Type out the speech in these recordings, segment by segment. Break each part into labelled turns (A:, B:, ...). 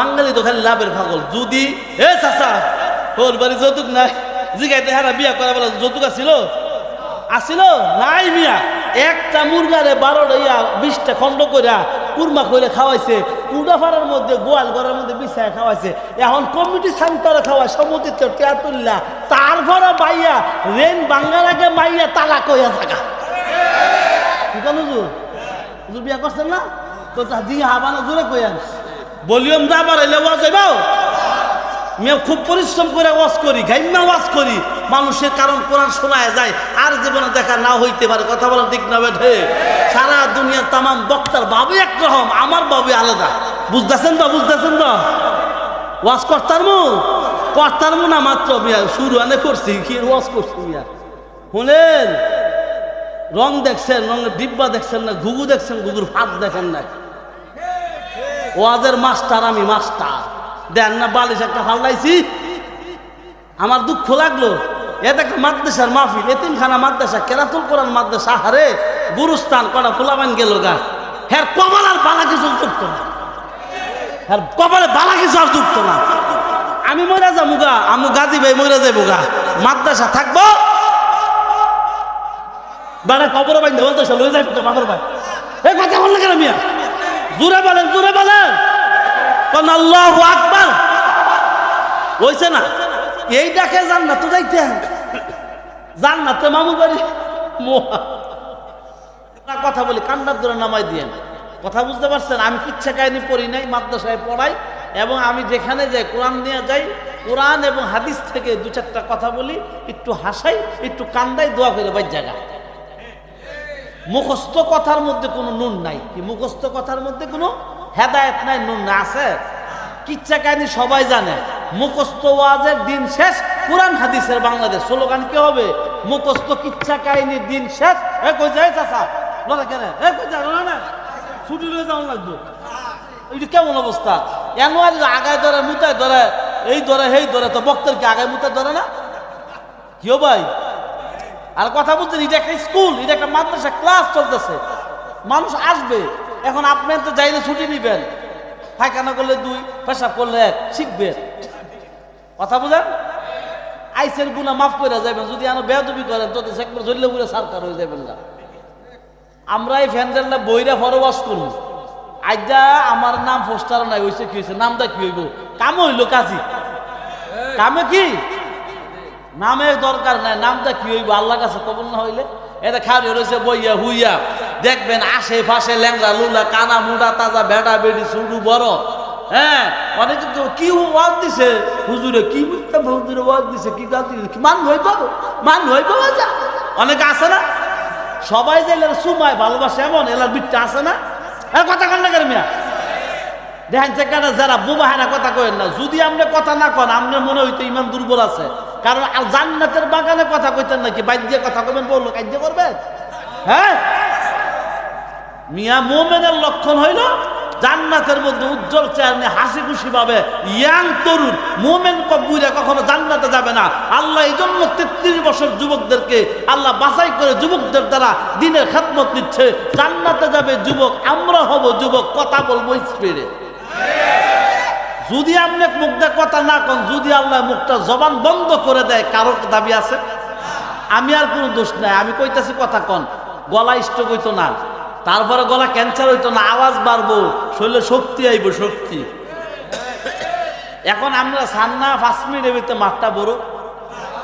A: বাঙালি তো খালি লাভের পাগল। যদি, এ চাচা, তোর বাড়ি যৌতুক নাই। জিগাইতে হারা বিয়া করা বলে যৌতুক আসিল? আসিল? নাই মিয়া। একটা মুরগারে বারোটা ইয়া, বিশটা খণ্ড কইরা কুরমা করে খাওয়াইছে। কুড়াফাড়ার মধ্যে, গোয়াল ঘরের মধ্যে বিছায় খাওয়াইছে। এখন কমিটি সান্তরা খাওয়ায় সমতিতে টেয়াতুল্লা তারপরে বাইয়া রেন বাঙ্গালাকে মাইয়া তালা কইয়া থাকা। কি কেন হুজুর? হুজুর বিয়া করছেন না? তো জি হাবানা জোরে কইয়ান ভলিউম দা বাড়াইলে ওয়াজ যাইবাও মেয়ে খুব পরিশ্রম করে ওয়াজ করি গাইমা ওয়াজ করি। মানুষের কারণ কোরআন শোনায় যায়, আর জীবনে দেখা না হইতে পারে। কথা বলা ঠিক না বেঠে? সারা দুনিয়ার তামাম বক্তার বাবু এক একরকম, আমার বাবু আলাদা। বুঝতেছেন তো বুঝতেছেন তো? ওয়াজ করতার মু? করতার মু না মাত্র মিয়া, শুরু আনে করছি, কি ওয়াজ করছি মিয়া? শুনেন? রং দেখছেন, রঙের ডিব্বা দেখছেন না, ঘুঘু দেখছেন, ঘুঘুর ভাত দেখেন না। ওয়াজের মাস্টার আমি মাস্টার। দেন না, বালিশ একটা ফাল্লাইছি আমার দুঃখ লাগল। এটা একটা মাদ্রাসার মাহফিল, এতিমখানা মাদ্রাসা, কেরাতুল কোরআন মাদ্রাসা হারে গুরুস্থান, কটা ফুলাবান গেল গা। হ্যার কপাল আর বালা কিছু যুক্ত না। হ্যার কপালে বালা কিছু আর যুক্ত না। আমি মরে যাব গা, আমি গাজী ভাই মরে যাব গা। মাদ্রাসা থাকব। বাড়া কবর বাইন মাদ্রাসা লয়ে যাই বাবার ভাই এই কথা বললে কেন মিয়া? জুড়ে বলেন জুড়ে বলেন। কোন আল্লাহ আকবার। হইছে না? এই ডাকে জান্নাত যাইতে জান্নাতে মামু বাড়ি। মোহা কথা বলি, কান্নার দূরে নামাই দিয়েন কথা বুঝতে পারছেন? আমি কিচ্ছা কাহিনী পড়ি নাই, মাদ্রাসায় পড়াই, এবং আমি যেখানে যাই, কোরআন নিয়ে যাই, কোরআন এবং হাদিস থেকে দু চারটা কথা বলি, একটু হাসাই, একটু কান্দাই, দোয়া করে বাই জায়গা। মুখস্থ কথার মধ্যে কোনো নুন নাই। কি মুখস্থ কথার মধ্যে কোনো হেদায়েত নাই, নুন না আছে? কিচ্ছা কাহিনী সবাই জানে। মুখস্থ ওয়াজের দিন শেষ, কোরআন হাদিসের বাংলাদেশ। স্লোগান কি হবে? মুখস্থ কিচ্ছা কাহিনীর দিন শেষ। এ কই যায় চাচা? লড়া কেন? এ কই যায়? লড়া না? ছুটি লয়ে যাওয়া লাগবে। এটা কেমন অবস্থা? এনুয়াল আগায় ধরে, মুতায় ধরে, এই ধরে এই ধরে, তো বক্তের কি আগায় মুতায় ধরে না? কিও ভাই? আর কথা বুঝছেন এটা একটা স্কুল, এটা একটা মাদ্রাসা, ক্লাস চলতেছে। মানুষ আসবে, এখন আপনি তো যাইলে ছুটি নিবেন। পায়খানা করলে দুই, পেশাব করলে এক শিখবে কথা বুঝেন? আইসের গুণা মাফ করে যাবেন যদি আরও বেদবি করেন, তো একবার জ্বললে পুরো সারকার হয়ে যাবেন না। আমরা এই ফ্যান্ডেলটা বইরা ফরওয়াজ করব আজ্ঞা আমার নাম পোস্টার নাই, হইছে কি হয়েছে নামটা কি হইব? কাম হইল কাজী। কামে কি? নামের দরকার নাই, নামটা কি হইব? আল্লাহ কাছে কবল না হইলে? এটা খাওয়ারি রয়েছে বইয়া, হুইয়া। দেখবেন আশে পাশে ল্যাংরা লুলা, কানা, মুডা, তাজা, বেড়া, বেড়ি শুরু বড়। হ্যাঁ অনেকে তো কি ওয়াজ দিছে? হুজুরে, কি বুঝতাম হুজুরে ওয়াজ দিছে, কি গাছ মান হইব মান হইব যা। অনেকে আছে না? সবাই যে এলার সুমায় ভালোবাসে, এমন এলার বিটটা আছে না? হ্যাঁ কথা কন না কেন মিয়া? দেখেন যারা বোবা হেনা কথা কয়েন না, যদি আপনি কথা না কন, আপনার মনে হইতো ইমান দুর্বল আছে। কারণ জান্নাতের বাগানে কথা কইতেন নাকি? বাইর দিয়ে কথা কবেন বলল কাজ করবেন হ্যাঁ? মিয়া মোমেনের লক্ষণ হইল, জান্নাতের মধ্যে উজ্জ্বল নিয়ে হাসি খুশি পাবে ইয়াং তরুণ, মোমেন কবুরা কখনো জান্নাতে যাবে না। আল্লাহ এই জন্য তেত্রিশ বছর যুবকদেরকে আল্লাহ বাছাই করে যুবকদের দ্বারা দিনের খেদমত নিচ্ছে। জান্নাতে যাবে যুবক, আমরা হব যুবক, কথা বলব স্পিডে যদি আপনি মুখটা কথা না কন, যদি আল্লাহ মুখটা জবান বন্ধ করে দেয়, কারোর দাবি আছে? আমি আর কোনো দোষ নাই, আমি কইতাছি কথা কন। গলা স্ট্রোক হইতো না, তারপরে গলা ক্যান্সার হইতো না, আওয়াজ বাড়বো, শরীরে শক্তি আইব, শক্তি। এখন আমরা সান্না পাঁচ মিনিটের ভিতরে মাঠটা বড়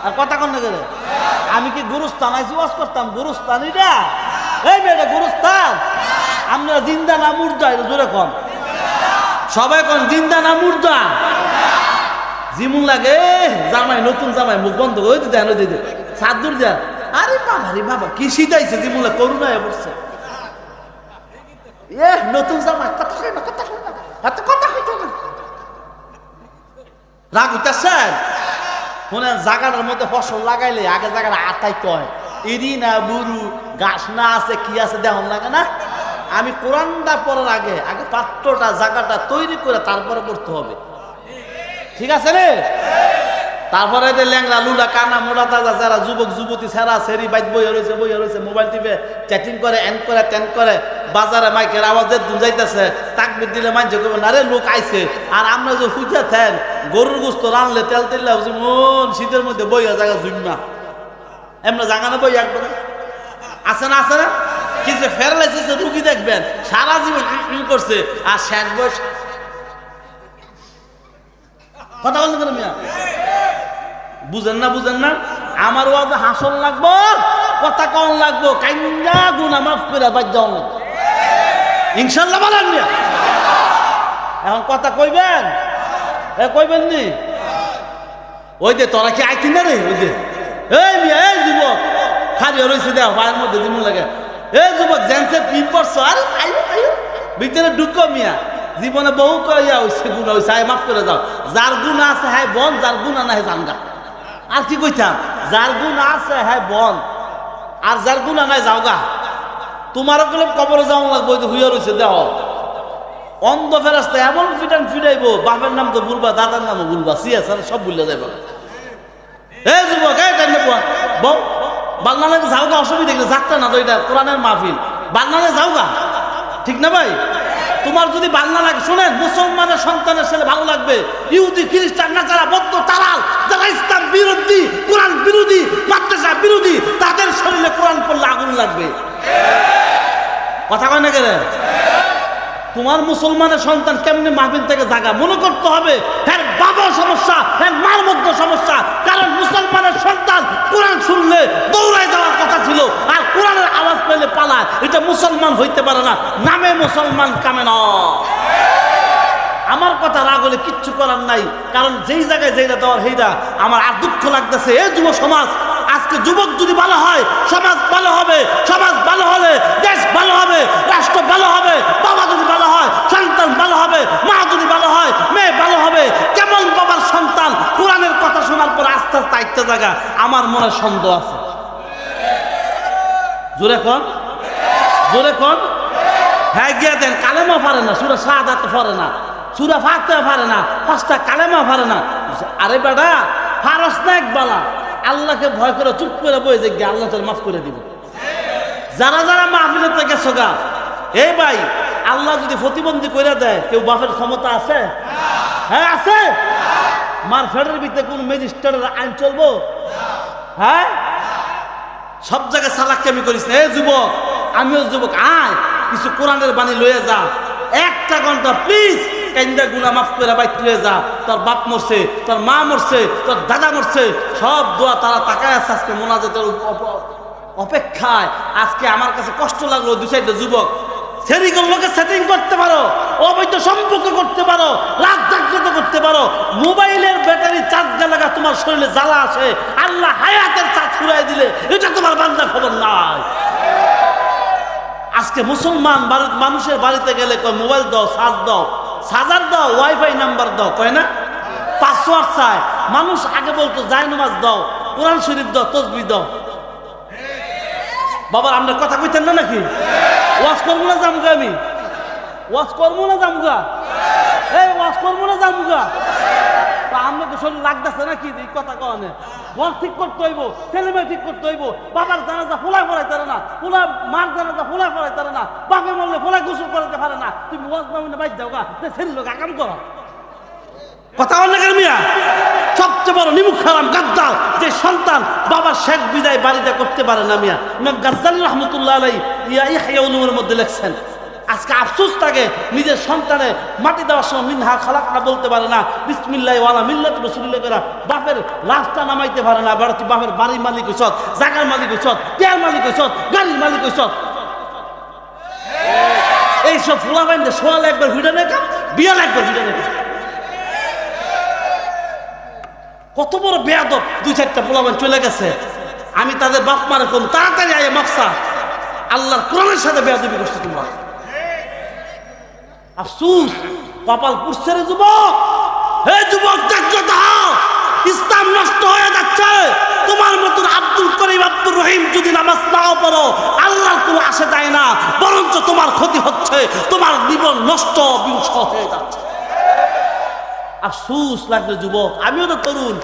A: আর কথা কন না আমি কি গুরুস্থান? আইসি ওয়াজ করতাম, গুরুস্থান এটা? এই মেয়েটা গুরুস্থান। আমরা জিন্দা না, মুর্দা জোরে কন। সবাই কন, জিন্দা না মুর্দা? জিমুন লাগে জামাই, নতুন জামাই, মুখ বন্ধ ওই দিতে ওই দিতে সাদুর যা। আরে বাবা রে বাবা, কি শীতাইছে জিমুন লাগে করুণা পড়ছে এ নতুন জামাই, কথা কই না, কথা কই না, এত কথা না। রাগ উঠতেছেন মনে জায়গাটার মধ্যে ফসল লাগাইলে আগে জায়গাটা আতাই কয়, ইরি না বুরু, গাছ না আছে, কি আছে দেহন লাগে না? আমি কোরআনটা পড়ার আগে আগে পাত্রটা, জায়গাটা তৈরি করে তারপরে করতে হবে। ঠিক আছে রে? তারপরে যে ল্যাংরা লুলা, কানা মোড়া তাজা, যারা যুবক, যুবতী, সেরা, সেরি বাইক বই রয়েছে বই রয়েছে, মোবাইল টিপে চ্যাটিং করে এন করে টেন করে, বাজারে মাইকের আওয়াজে দুজাইতেছে তাকবির দিলে মাইছে করবে না রে, লোক আইছে। আর আমরা যে ফুটে থেন, গরুর গোস্ত রানলে তেল তেল মন, শীতের মধ্যে বইয়া জায়গা জুইমা এমনি জায়গা না বই একবারে আছে না আছে না? কিছু ফেরালাইসিস রুগী দেখবেন। সারা জীবন করছে। আর শেষ বয়স কথা বলতে পারেন মিয়া? বুঝেন না বুঝেন না? আমার ওয়াজে হাসন লাগবো, কথা কম লাগবো, কাইন্দা গুনা মাফ করে বাদ যাওয়া লাগবো ইনশাল্লাহ বলেন মিয়া। এখন কথা কইবেন? এ, কইবেন নি? ওই যে তোরা কি আইতি না রে? ওই যে। এই মিয়া, এই যুবক। খালি রয়েছে দেখ পায়ের মধ্যে দিমুন লাগে। আইও ভিতরে ঢুকো মিয়া। জীবনে বহু মাফ করে যাও। যার গুণ আছে হ্যাঁ বন যার গুণ না হ্যাঁ জানগা। আর কি কইতাম? যার গুণ আছে হ্যাঁ বন। আর যার গুণ নাই, যাওগা। তোমারও গেলে কবরে যাওয়া লাগবো হুইয়া রয়েছে দেহ। অন্ধ ফেরাস্তা এমন ফিটান ফিটাইবো বাপের নাম তো ভুলবা, দাদার নামও ভুলবা। সিয়া সব ভুলে যাবে এই যুবক এই টাইম বাংলাদেশে যাওগা অসুবিধা কি? যাত্রা না, তো এটা কোরআনের মাহফিল। বাংলাদেশে যাওগা? ঠিক না ভাই? তোমার যদি বাংলা লাগে, শোনেন, মুসলমানের সন্তানের ছেলে ভালো লাগবে। ইহুদি, খ্রিস্টান না যারা বদ্ধ তারাল যারা ইসলাম বিরোধী, কোরআন বিরোধী, মাদ্রাসা বিরোধী, তাদের শরীরে কোরআন পড়লে আগুন লাগবে। কথা কয় না কেন? তোমার মুসলমানের সন্তান কেমনে মাহফিল থেকে জাগা? মনে করতে হবে হ্যাঁ বাবার সমস্যা হ্যাঁ মার মধ্যে সমস্যা। কারণ মুসলমানের সন্তান কোরআন শুনলে দৌড়ায় যাওয়ার কথা ছিল, আর কোরআনের আওয়াজ পেলে পালায়। এটা মুসলমান হইতে পারে না, নামে মুসলমান কামে না। আমার কথা রাগ হলে কিচ্ছু করার নাই, কারণ যেই জায়গায় যেটা দেওয়ার সেইটা। আমার আর দুঃখ লাগতেছে, এ যুব সমাজ আজকে যুবক যদি ভালো হয়, সমাজ ভালো হবে, সমাজ ভালো হলে দেশ ভালো হবে, রাষ্ট্র ভালো হবে, বাবা যদি ভালো হয়, সন্তান ভালো হবে, মা যদি ভালো হয়, মেয়ে ভালো হবে, কেমন বাবার সন্তান? কোরআনের কথা শোনার পর আস্তে আস্তে আইতে জায়গা আমার মনে সন্দেহ আছে। জোরে কন? জোরে কন? হ্যাঁ গিয়ে দেন কালেমা পারে না, সুরা সাহাদাত পারে না, সুরা ফাতে পারে না, পাঁচটা কালেমা পারে না। আরে বেটা, ফারস না একবালা। আল্লাহকে ভয় করে চুপ করে বই যে আল্লাহ তোর মাফ করে দিব। যারা যারা মাহফিলের থেকে সোগা, এই ভাই, আল্লাহ যদি প্রতিবন্ধী করে দেয়, কেউ বাপের ক্ষমতা আছে? হ্যাঁ আছে? মার ফেডের ভিতরে কোন ম্যাজিস্ট্রেটের আইন চলবো? হ্যাঁ? সব জায়গায় সালাককে আমি করিস এ যুবক, আমিও যুবক, আয়, কিছু কোরআনের বাণী লয়ে যা। একটা ঘণ্টা প্লিজ কেন্দা গুনা মাফ করে লয়ে যা। তোর বাপ মরছে, তোর মা মরছে, তোর দাদা মরছে, সব দোয়া তারা তাকায় আছে আজকে মোনাজাতের অপেক্ষায়। আজকে আমার কাছে কষ্ট লাগল, দু সাইডে যুবক। সেরিগুলোকে লোকে সেটিং করতে পারো, অবৈধ সম্পর্ক করতে পারো রাত জাগ্রত করতে পারো, মোবাইলের ব্যাটারি চার্জ লাগা তোমার শরীরে জ্বালা আসে, আল্লাহ হায়াতের চার্জ ফুরাই দিলে, এটা তোমার বান্দা খবর নাই। আজকে মুসলমান মানুষের বাড়িতে গেলে কয়, মোবাইল দাও চার্জ দাও। সাজার দাও ওয়াইফাই নাম্বার দাও, কয় না? পাসওয়ার্ড চায় মানুষ আগে বলতো জায় নামাজ দাও, কোরআন শরীফ দাও, তসবি দাও। বাবার আমরা কথা কইতেন না নাকি? ওয়াশ করব না জামগা আমি? ওয়াশ করব না জামগা? এই ওয়াশ করব না জামগা? তো শরীর লাগতেছে নাকি? কথা কনে ওয়াজ ঠিক করতে হইব, ছেলে মেয়ে ঠিক করতে হইব, বাবার জানাজা ফোলা ফলাই তারে না, ফোলা, মার জানাজা ফোলা ফলাই তারে না বাপে মরলে ফোলা গোসল করাতে পারে না। তুমি ওয়াজ না বাইর যাও গা ছেলে লোক আকাম করো। কথা বললে মিয়া? সবচেয়ে বড় নিমুখ খারাম, গাদ্দার, যে সন্তান বাবার শেখ বিদায় বাড়িতে করতে পারে না মিয়া। ইমাম রহমতুল্লাহ আলাই ইয়া মধ্যে লেখছেন আজকে আফসোস থাকে, নিজের সন্তানে মাটি দেওয়ার সময় মিনহা খালাক না বলতে পারে না, বিসমিল্লাহ ওয়ালা মিল্লাত রসুল্লাহ করা বাপের লাশটা নামাইতে পারে না, বাড়তি বাপের বাড়ির মালিক হইছত জাগার মালিক হইছত কেয়ার মালিক হইছত গাড়ির মালিক হইছত এইসব ফুলা বাইন্দে সোয়াল একবার ভিড়ে নেকা বিয়াল একবার ভিড়ে নেকা কত বড় বেয়াদব দুই চারটা পোলাবান চলে গেছে। আমি তাদের বাপ মারে কম, তাড়াতাড়ি আয় মাফসা। আল্লাহর কোরআনের সাথে বেয়াদবি করছে তোমার। আফসুস, কপাল পুষছে রে যুবক। হে যুবক, জাগ্রত ইসলাম নষ্ট হয়ে যাচ্ছে। তোমার মতন আব্দুল করিম আব্দুর রহিম যদি নামাজ নাও পড়ো, আল্লাহর কোনো আসে যায় না, বরঞ্চ তোমার ক্ষতি হচ্ছে, তোমার জীবন নষ্ট বিংশ হয়ে যাচ্ছে। আফসুস লাগবে যুবক, আমিও তো তরুণ,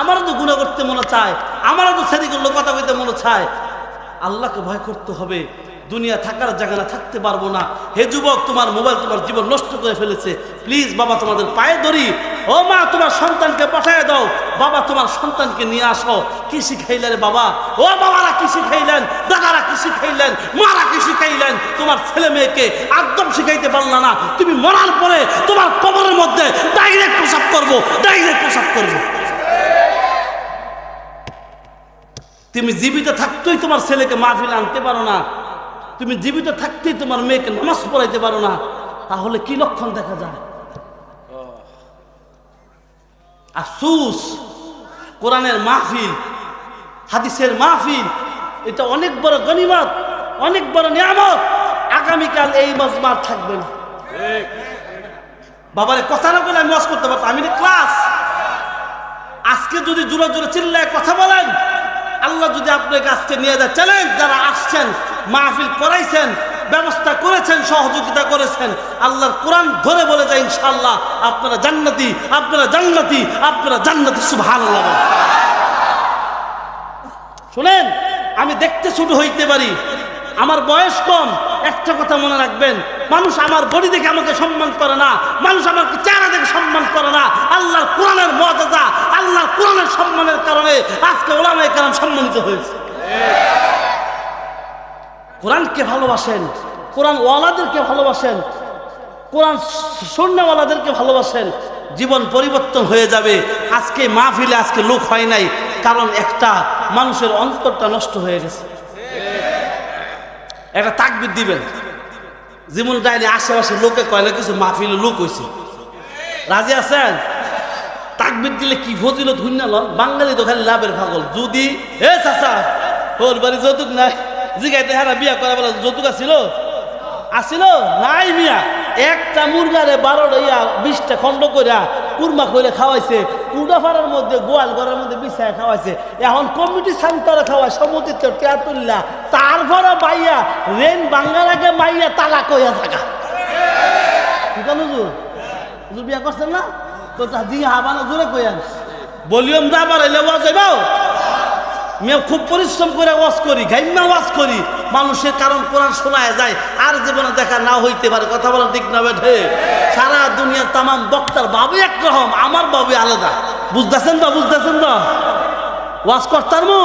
A: আমারও তো গুণা করতে মনে চায়, আমারও তো সেদিগুলো কথা কইতে মনে চায়। আল্লাহকে ভয় করতে হবে। দুনিয়া থাকার জায়গা না, থাকতে পারব না। হে যুবক, তোমার মোবাইল তোমার জীবন নষ্ট করে ফেলেছে। প্লিজ বাবা তোমাদের পায়ে ধরি। ও মা, তোমার সন্তানকে পাঠায় দাও। বাবা তোমার সন্তানকে নিয়ে আসো। কি শিখাইলেন বাবা? ও বাবারা কি শিখাইলেন? দাদারা কি শিখাইলেন? মারা কি শিখাইলেন? তোমার ছেলে মেয়েকে একদম শিখাইতে পারলা না। তুমি মরার পরে তোমার কবরের মধ্যে ডাইরেক্ট প্রসাব করব ডাইরেক্ট প্রসাব করব। তুমি জীবিত থাকতেই তোমার ছেলেকে মাহফিল আনতে পারো না। তুমি জীবিত থাকতেই তোমার মেয়েকে নামাজ পড়াইতে পারো না, তাহলে কি লক্ষণ দেখা যায়? আফসুস, কোরআনের মাহফিল, হাদিসের মাহফিল, এটা অনেক বড় গনিমত অনেক বড় নিয়ামত, আগামীকাল এই মজমার থাকবে না। বাবারে, কথা না বলে আমি ওয়াজ করতে পারতাম, আমি ক্লাস। আজকে যদি জোরে জোরে চিল্লায় কথা বলেন, আল্লাহ যদি আপনাকে আজকে নিয়ে যায়, চ্যালেঞ্জ, যারা আসছেন মাহফিল করাইছেন, ব্যবস্থা করেছেন, সহযোগিতা করেছেন আল্লাহর কোরআন ধরে বলে যায় ইনশাল্লাহ আপনারা জান্নাতি আপনারা জান্নাতি আপনারা জান্নাতি বলেন। শুনেন, আমি দেখতে ছোট হইতে পারি, আমার বয়স কম, একটা কথা মনে রাখবেন, মানুষ আমার বডি দেখে আমাকে সম্মান করে না, মানুষ আমাকে চেহারা দেখে সম্মান করে না, আল্লাহর কোরআনের মর্যাদা, আল্লাহর কোরআনের সম্মানের কারণে আজকে ওলামায় কারণ সম্মানিত হয়েছে কোরআনকে ভালোবাসেন, কোরআন ওয়ালাদেরকে ভালোবাসেন, কোরআন সন্ন্যাওয়ালাদেরকে ভালোবাসেন, জীবন পরিবর্তন হয়ে যাবে। আজকে মাহফিলে আজকে লোক হয় নাই, কারণ একটা মানুষের অন্তরটা নষ্ট হয়ে গেছে। একটা তাকবির দিবেন। যেমন ডাইনি আশেপাশে লোকে কয় না, কিছু মাহফিলে লোক হয়েছে রাজি আছেন? তাকবির দিলে কি ফজিলত ধুন্য লন? বাঙালি তো খালি লাভের পাগল। যদি, এ চাচা, তোর বাড়ি যৌতুক নাই। জিগাইতে হারা বিয়া করা বলে যৌতুক আছিল আসিল? নাই মিয়া। একটা মুরগারে বারোটা ইয়া, বিশটা খণ্ড কইরা কুরমা করে খাওয়াইছে। কুড়াফাড়ার মধ্যে, গোয়াল ঘরের মধ্যে বিছায় খাওয়াইছে। এখন কমিটি সেন্টারে খাওয়ায় সমুদ্র টেয়াতুল্লা তারপরে বাইয়া রেন বাঙ্গার আগে মাইয়া তালা কইয়া থাকা। ঠিক আছে হুজুর? বিয়া করছেন না? তো তা দিয়ে হাবানো জোরে কইয়ান। ভলিউম দা বাড়াইলে ওয়াজ যাইবাও মেয়ে খুব পরিশ্রম করে ওয়াজ করি ঘাইমা ওয়াজ করি। মানুষের কারণ কোরআন শোনায় যায়, আর জীবনে দেখা না হইতে পারে। কথা বলা ঠিক না বেঠে? সারা দুনিয়ার তামাম বক্তার বাবু এক একরকম, আমার বাবু আলাদা। বুঝতেছেন তো বুঝতেছেন তো? ওয়াজ করতার মু?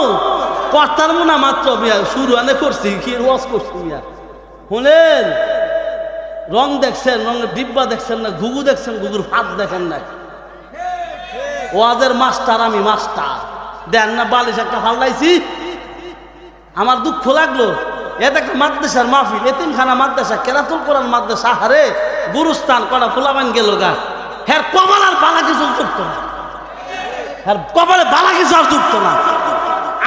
A: করতার মু না মাত্র শুরু আনে করছি, কি ওয়াজ করছি শুনেন? রং দেখছেন রঙের ডিব্বা দেখছেন না, ঘুঘু দেখছেন, ঘুঘুর ভাত দেখেন না। ওয়াজের মাস্টার আমি মাস্টার। দেন না, বালিশ একটা ফাল্লাইছি। আমার দুঃখ লাগল। এটা একটা মাদ্রাসার মাহফিল, এতিমখানা মাদ্রাসা, কেরাতুল কোরআন মাদ্রাসা হারে গুরুস্থান, কটা ফুলাবান গেল গা। হ্যার কপাল আর বালা কিছু যুক্ত না। হ্যার কপালে বালা কিছু আর যুক্ত না।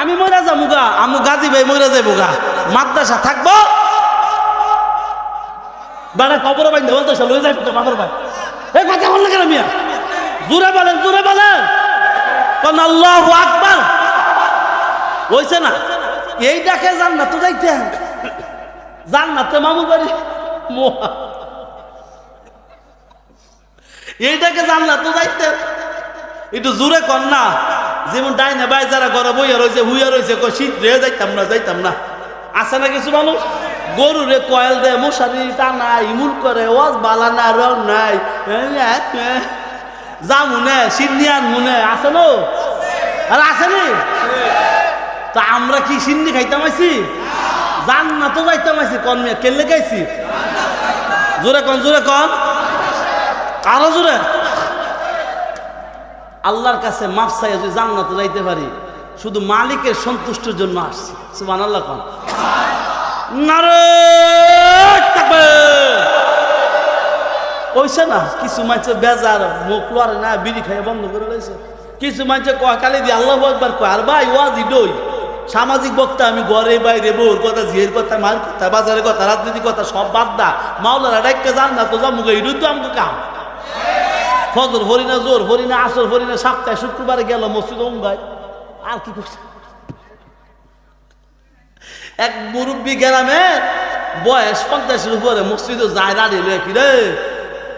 A: আমি মরে যাব গা, আমু গাজী ভাই মরে যাব গা। মাদ্রাসা থাকব। বাড়া কবর ভাই মাদ্রাসা লয়ে যাই বাবার ভাই এই কথা বল না কেন মিয়া? জুড়ে বলেন জুড়ে বলেন। কোন, আল্লাহ আকবার। হইছে না? এই ডাকে জান্নাত যাইতে জান্নাতে মামু বাড়ি মোহা এইটাকে জানলাত তো যাইতে একটু জোরে কর না। যেমন ডাইনে বাই যারা ঘরে বইয়া রয়েছে হুইয়া রয়েছে কয়, শীত রে, যাইতাম না যাইতাম না। আছে না কিছু মানুষ? গরু রে কয়েল দে মশারি টানা ইমুন করে, ওয়াজ বালা না, রং নাই। যা মনে সিন্নিয়ান মনে আছে নো? আর আছে নি? তা আমরা কি সিন্নি খাইতাম আছি জান না তো যাইতাম আইছি, কন মেয়ে? কেলে গাইছি জোরে কন জোরে কন? আরও জোরে? আল্লাহর কাছে মাফ চাই, যদি জান্নাতে যাইতে পারি। শুধু মালিকের সন্তুষ্টির জন্য আসছি। সুবান আল্লাহ কন? নারে ওইছে না, কিছু মানুষের বেজার, মুখ লোয়ারে না, বিড়ি খাইয়ে বন্ধ করে রয়েছে কিছু মানুষের কয়, কালি দিয়ে আল্লাহ একবার কয়, আর ভাই, ওয়াজি ডই। সামাজিক বক্তা, আমি ঘরে, বাইরে, বউর কথা, ঝিয়ের কথা মার কথা, বাজারের কথা, রাজনীতির কথা, সব বাদ দা। মাওলারা ডাইকে যান না তো এটাই তো আমাকে কাম। ফজর হরিণা জোর হরিণা আসর হরিণা সপ্তাহে শুক্রবারে গেল মসজিদ ওঙ্গায় আর কি করছে? এক মুরব্বী গ্রামে বয়স পঞ্চাশের উপরে মসজিদে যায় দাঁড়িয়ে রে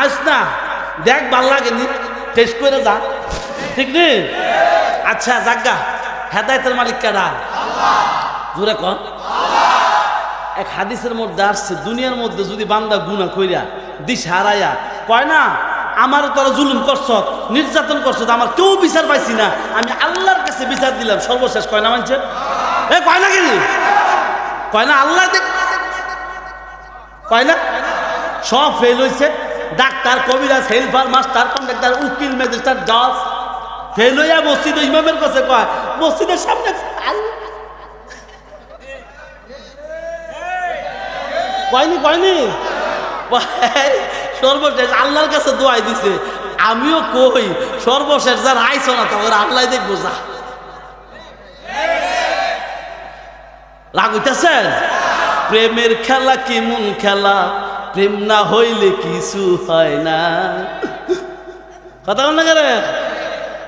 A: আস না দেখ ভালো লাগেনি টেস্ট করে যা। ঠিক নেই আচ্ছা জাগা হেদায়তের মালিক কেডা জোরে কর এক হাদিসের মধ্যে আসছে দুনিয়ার মধ্যে যদি বান্দা গুণা কইরা দিশ হারাইয়া কয় না আমার তোরা জুলুম করছ নির্যাতন করছ আমার কেউ বিচার পাইছি না। আমি আল্লাহর কাছে বিচার দিলাম সর্বশেষ কয় না মানছে? এ কয় না কিনি? কয় না আল্লাহ দেখ কয় না? সব ফেল হয়েছে ডাক্তার, কবিরাজ, হেল্পার, মাস্টার, কন্ডাক্টার, উকিল, ম্যাজিস্ট্রেট, জজ। ফেল মসজিদ ইমামের কাছে কয়, মসজিদের সামনে কয়নি কয়নি? সর্বশেষ আল্লাহর কাছে দোয়াই দিছে। আমিও কই, সর্বশেষ যার আইস না, তখন আল্লাহ দেখব, যা। রাগ প্রেমের খেলা কি কেমন খেলা? প্রেম না হইলে কিছু হয় না। কথা বল না কেন?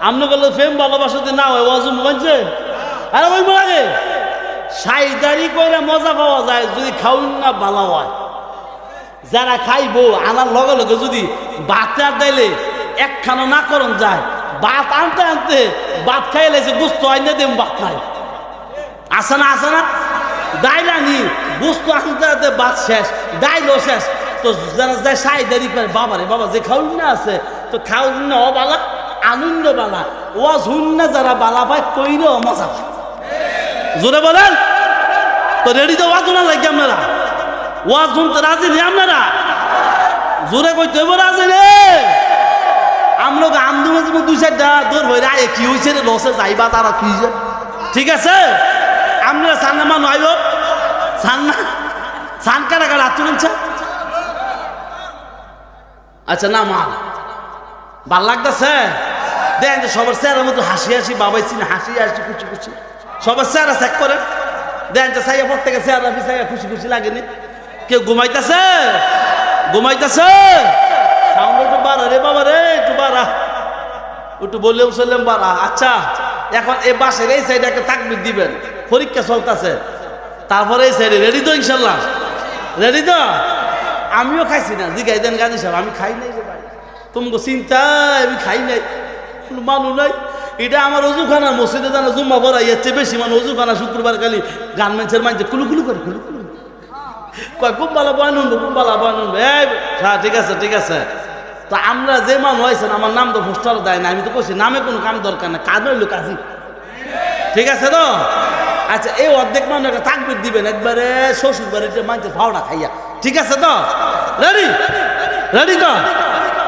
A: আমনে বলল, প্রেম ভালোবাসাতে না হয় অজুম বলছে আরে ওই লাগে সাইদারি করে মজা পাওয়া যায় যদি খাউন না ভালো হয়। যারা খাইবো, আনার লগে লগে যদি ভাতে আর দাইলে একখানো না করন যায় ভাত আনতে আনতে ভাত খাইলে যে গুস্ত আইনে দেম ভাত খাই আসে না আসে না? দাইলা নি গুস্ত আনতে ভাত শেষ দাইলও শেষ। তো যারা যায় সাইদারি করে, বাবারে, বাবা, যে খাউন না আছে, তো খাউন না অবালা আনন্দ বালা ওয়াজ হুন না যারা বালা পায় কইরেও মজা পায়। জোরে বলেন? তো রেডি তো ওয়াজ না লাগে আপনারা? ওয়াজ শুনতে রাজি নেই আপনারা? জোরে কইতে হইব রাজি নেই? আমরা আন্দোলন দুই চারটা দূর হয়ে রায় কি হয়েছে রে লসে যাইবা তারা কি ঠিক আছে? আপনারা সান্না মান আইব সান্না সান কারা কারা তুলেছে আচ্ছা না, মা। ভালো লাগতেছে? দেন যে সবার চেহারার মতো হাসি হাসি, বাবাই চিনে হাসি হাসি, খুশি খুশি। সবার চেহারা চেক করে দেন যে সাইয়া পর থেকে চেহারা বিছাইয়া খুশি খুশি লাগেনি। কেউ ঘুমাইতেছে? ঘুমাইতেছে? সাউন্ড একটু বাড়া রে বাবা রে, একটু বাড়া। একটু বললে বললাম বাড়া। আচ্ছা এখন এ বাসের এই সাইডে একটা তাকবির দিবেন। পরীক্ষা চলতেছে। তারপরে সাইডে রেডি তো ইনশাল্লাহ? রেডি তো? আমিও খাইছি না, জিগাই দেন গাজী সাহেব, আমি খাই নাই তোমাকে চিন্তা, আমি খাই নাই। মানুষ নাই। এটা আমার অজুখানা, মসজিদে জানা জুম্মা ভরা যাচ্ছে বেশি মানে অজুখানা, শুক্রবার খালি গার্মেন্টসের মানছে কুলু কুলু করে, কুলু কুলু কয় শুনব খুব ভালো বয়ান শুনব এই হ্যাঁ ঠিক আছে ঠিক আছে। তো আমরা যে মান হয়েছেন আমার নাম তো পোস্টার দেয় না, আমি তো কইছি, নামে কোনো কাম দরকার না কাজ হইল কাজই ঠিক আছে তো? আচ্ছা এই অর্ধেক মানুষ একটা তাকবির দিবেন একবারে শ্বশুর বাড়িতে মানছে ফাওড়া খাইয়া। ঠিক আছে তো? রেডি রেডি তো?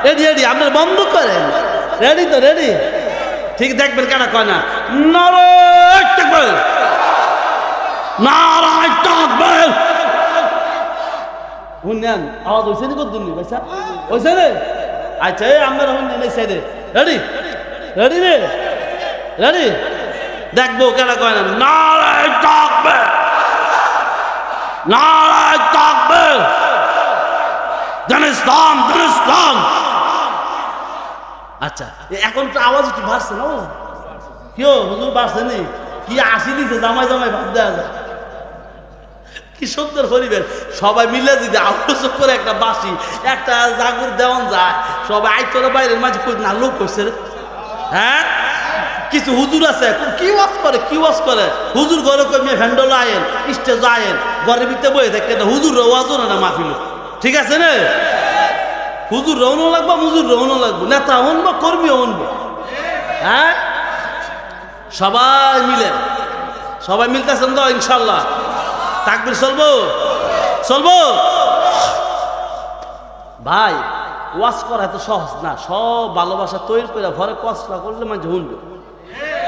A: রেডি রেডি আপনার বন্ধ করেন রেডি তো রেডি ঠিক, দেখবেন কেন কয় না? আওয়াজ রে আচ্ছা আমরা রেডি রেডি রে রেডি দেখব কেন কয় না, নারায় তাকবীর, নারায় জন ইসলাম ইসলাম আচ্ছা এখন তো আওয়াজ একটু বাড়ছে না কি হুজুর বাড়ছে নি কি আসি দিছে, জামাই জামাই ভাব দেওয়া যায়। কি সুন্দর পরিবেশ। সবাই মিলে যদি আলোচনা করে একটা বাসি একটা জাগুর দেওয়ান যায়, সবাই আইতরে বাইরের মাঝে না, লোক রে। হ্যাঁ? কিছু হুজুর আছে কি ওয়াজ করে, কি ওয়াজ করে? হুজুর ঘরে কই মেয়ে ভ্যান্ডল আয়েন, স্টেজ আয়েন ঘরের ভিতরে বয়ে দেখে না হুজুর ওয়াজও না মাহফিল ঠিক আছে রে হুজুর রওনো লাগবো, হুজুর রওনো লাগবো। নেতা হনবো কর্মী হনবো হ্যাঁ? সবাই মিলে। সবাই মিলতেছেন তো, ইনশাল্লাহ। তাকবির চলবো? চলবো? ভাই ওয়াশ করা এত সহজ না, সব ভালোবাসা তৈরি করে ঘরে কষ্ট করলে মানে শুনবে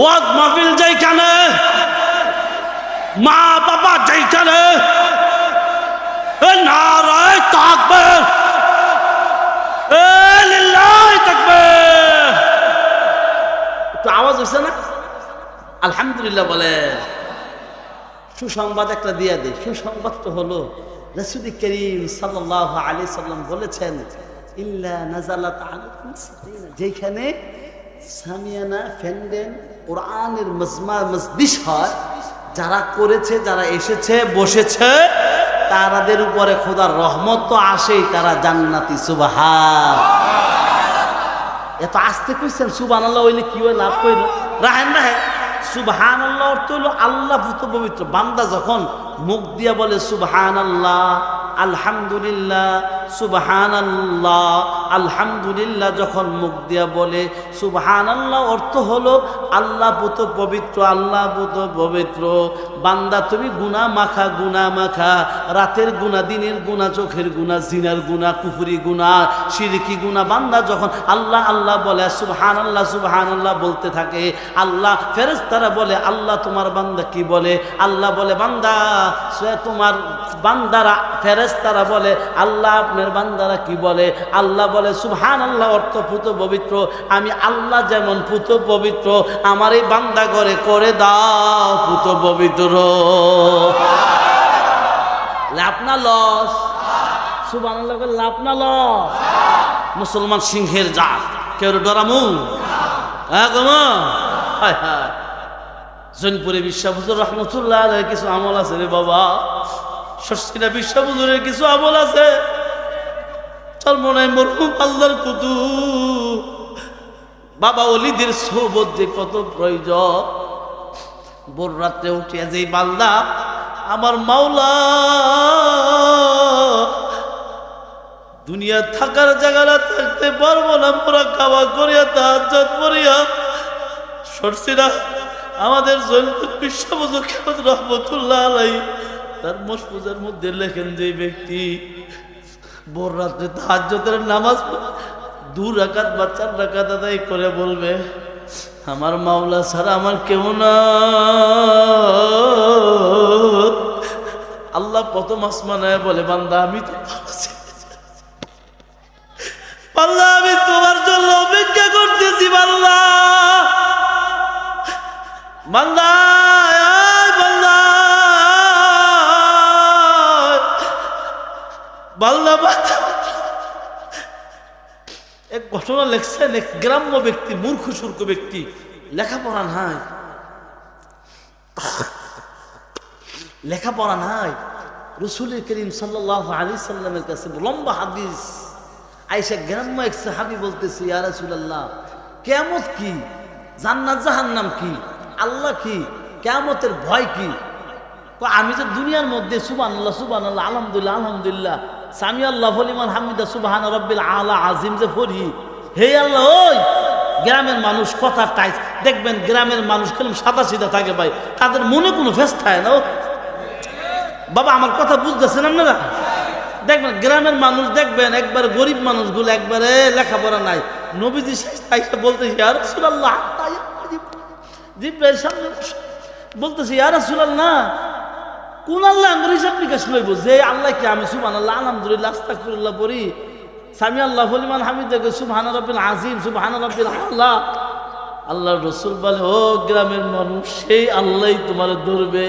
B: ওয়াজ মাহফিল যেখানে মা বাবা যেখানে নারায় লিল্লাহি তাকবীর
A: একটু আওয়াজ হয়েছে না? আলহামদুলিল্লাহ বলে। সুসংবাদ একটা দিয়ে দে। সুসংবাদ তো হলো, রসুল করিম সাল্লাহ আলী সাল্লাম বলেছেন, ইল্লা নাজালাত। যেখানে সামিয়ানা ফেন্ডেন কোরআনের মজমা মজলিস হয়, যারা করেছে, যারা এসেছে, বসেছে, তারাদের উপরে খোদার রহমত তো আসেই, তারা জান্নাতি সুবাহার এত আসতে কইছেন সুবান আল্লাহ হইলে কি হয়, লাভ কইল? রাহেন রাহেন। সুবহান আল্লাহ অর্থ হলো আল্লাহ ভূত পবিত্র। বান্দা যখন মুখ দিয়া বলে সুবহান আল্লাহ আলহামদুলিল্লাহ সুবহান আল্লাহ আলহামদুলিল্লাহ যখন মুখ দিয়া বলে সুবহান আল্লাহ অর্থ হলো আল্লাহ ভূত পবিত্র, আল্লাহ ভূত পবিত্র। বান্দা, তুমি গুনা মাখা গুনা মাখা। রাতের গুনা দিনের গুনা চোখের গুনা জিনার গুনা কুফুরি গুনা সিরিকি গুনা বান্দা যখন আল্লাহ আল্লাহ বলে সুবহান আল্লাহ সুবহান আল্লাহ বলতে থাকে, আল্লাহ, ফেরেশতারা বলে, আল্লাহ তোমার বান্দা কি বলে? আল্লাহ বলে, বান্দা তোমার বান্দারা, ফেরেশতারা বলে, আল্লাহ আপনার বান্দারা কি বলে? আল্লাহ বলে সুবহান আল্লাহ অর্থ পুত পবিত্র। আমি আল্লাহ যেমন পুত পবিত্র, আমার এই বান্দা করে করে দাও পুত পবিত্র। না লস? সুবান লাভ না লস? মুসলমান সিংহের জাত, কেউ ডরামু? হ্যাঁ জৈনপুরে বিশ্বাবুজুর রহমতুল্লাহ কিছু আমল আছে রে বাবা। শস্কিনা বিশ্বাবুজুরের কিছু আমল আছে। চল মনে হয় মরহুম আল্লাহর কুতু বাবা অলিদের সোবত যে কত প্রয়োজন। ভোর রাত্রে উঠিয়া যেই বালদা আমার মাওলা, দুনিয়া থাকার জায়গাটা থাকতে পারব না পুরা খাওয়া করিয়া তাহাজ করিয়া সরসিরা আমাদের জৈনপুর বিশ্ববজুর খেমত রহমতুল্লাহ আলাই তার মোষ পূজার মধ্যে লেখেন যে ব্যক্তি ভোর রাত্রে তাহাজ্জতের নামাজ দু রাকাত বা চার রাকাত আদায় করে বলবে, আমার মাওলা ছাড়া আমার কেউ না আল্লাহ প্রথম আসমানায় বলে, বান্দা, আমি তো। আল্লাহ আমি তোমার জন্য অপেক্ষা করতেছি বাল্লা বান্দা এক ঘটনা লেখছেন এক গ্রাম্য ব্যক্তি, মূর্খ সূর্খ ব্যক্তি, লেখাপড়া নাই। লেখাপড়া নাই। রসুল করিম সাল্লাহ আলী সাল্লামের কাছে লম্বা হাদিস। আইসা গ্রাম্য এক সাহাবি বলতেছে, ইয়া রাসূলুল্লাহ কেমত কি? জান্নাত জাহান্নাম কি? আল্লাহ কি? কেমতের ভয় কি? আমি যে দুনিয়ার মধ্যে সুবান আল্লাহ সুবান আল্লাহ আলহামদুলিল্লাহ আলহামদুলিল্লাহ সামি আল্লাহ ফলিমান হামিদা সুবাহান রব্বিল আলা আজিম যে ফরি হে আল্লাহ, ওই গ্রামের মানুষ কথা টাইট দেখবেন গ্রামের মানুষ কেমন সাদা সিধা থাকে ভাই। তাদের মনে কোনো ফেস না, ও। বাবা, আমার কথা বুঝতেছেন আপনারা? দেখবেন গ্রামের মানুষ, দেখবেন একবার গরিব মানুষগুলো একবারে লেখাপড়া নাই। নবীজি তাইকে বলতেছি আর সুলাল্লাহ জিব্রাইল সামনে বলতেছি আর সুলাল্লাহ কোন আল্লাহ আমার হিসাব নিকাশ লইব? যে আল্লাহ কি আমি সুবহান আল্লাহ আলহামদুলিল্লাহ, আস্তাগফিরুল্লাহ পড়ি। সামি আল্লাহ, ফলিমান হামিদ দেখে সুবহান রব্বিল আজিম সুবহান রব্বিল আল্লাহ আল্লাহ রসুল বলে, ও গ্রামের মানুষ, সেই আল্লাহই তোমার ধরবে।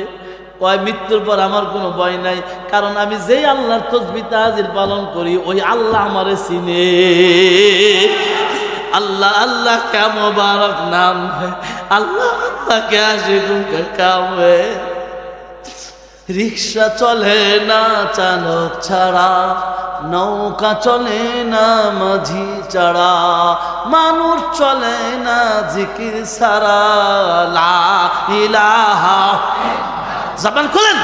A: কয়, মৃত্যুর পর আমার কোনো ভয় নাই। কারণ আমি যেই আল্লাহর তসবি তাজির পালন করি, ওই আল্লাহ আমারে চিনে। আল্লাহ আল্লাহ কা মোবারক নাম আল্লাহ আল্লাহ কে কা কাম রিক্সা চলে না, চালক ছাড়া, নৌকা চলে না, মাঝি চাড়া, মানুষ চলে না, জিকির সারা, লা জবান খুলেন।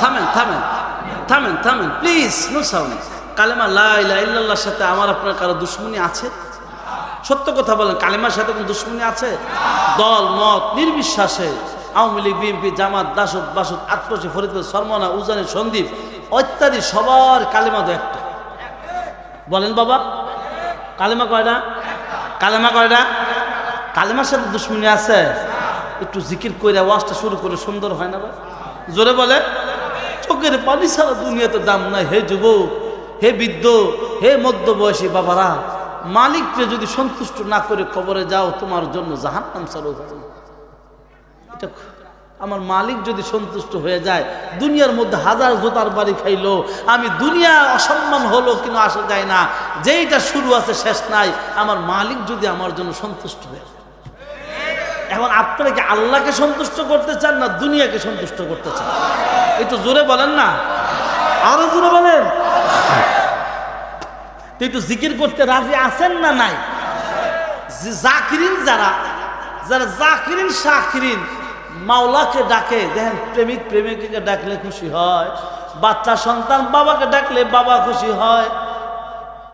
A: থামেন থামেন থামেন থামেন প্লিজ নো সাউন্ড কালেমা লাইলা ইল্লাল্লাহর সাথে আমার আপনার কারও দুশ্মনী আছে? সত্য কথা বলেন, কালেমার সাথে কোনো দুশ্মনী আছে? দল, মত, নির্বিশ্বাসে আওয়ামী লীগ, বিএনপি, জামাত দাসত বাসত আত্মসী ফরিদপুর, সরমনা, উজানি সন্দীপ ইত্যাদি সবার কালেমা তো একটা। বলেন বাবা, কালেমা কয়টা কালেমা কয়টা কালেমার সাথে দুশ্মনী আছে? একটু জিকির করে ওয়াজটা শুরু করে সুন্দর হয় না ভাই? জোরে বলে, চোখের পানি ছাড়া দুনিয়াতে দাম নাই। হে যুবক, হে বৃদ্ধ, হে মধ্যবয়সী বাবারা মালিককে যদি সন্তুষ্ট না করে কবরে যাও, তোমার জন্য জাহান নাম এটা আমার মালিক যদি সন্তুষ্ট হয়ে যায়, দুনিয়ার মধ্যে হাজার জোতার বাড়ি খাইলো, আমি দুনিয়া অসম্মান হলো কিন্তু আসা যায় না, যেইটা শুরু আছে শেষ নাই, আমার মালিক যদি আমার জন্য সন্তুষ্ট হয়ে এখন আপনারা কি আল্লাহকে সন্তুষ্ট করতে চান না দুনিয়াকে সন্তুষ্ট করতে চান? একটু জোরে বলেন না? আরও জোরে বলেন? তো একটু জিকির করতে রাজি আছেন না নাই? জাকিরিন যারা যারা জাকিরিন, শাকিরিন, মাওলাকে ডাকে, দেখেন প্রেমিক প্রেমিককে ডাকলে খুশি হয়, বাচ্চা সন্তান বাবাকে ডাকলে বাবা খুশি হয়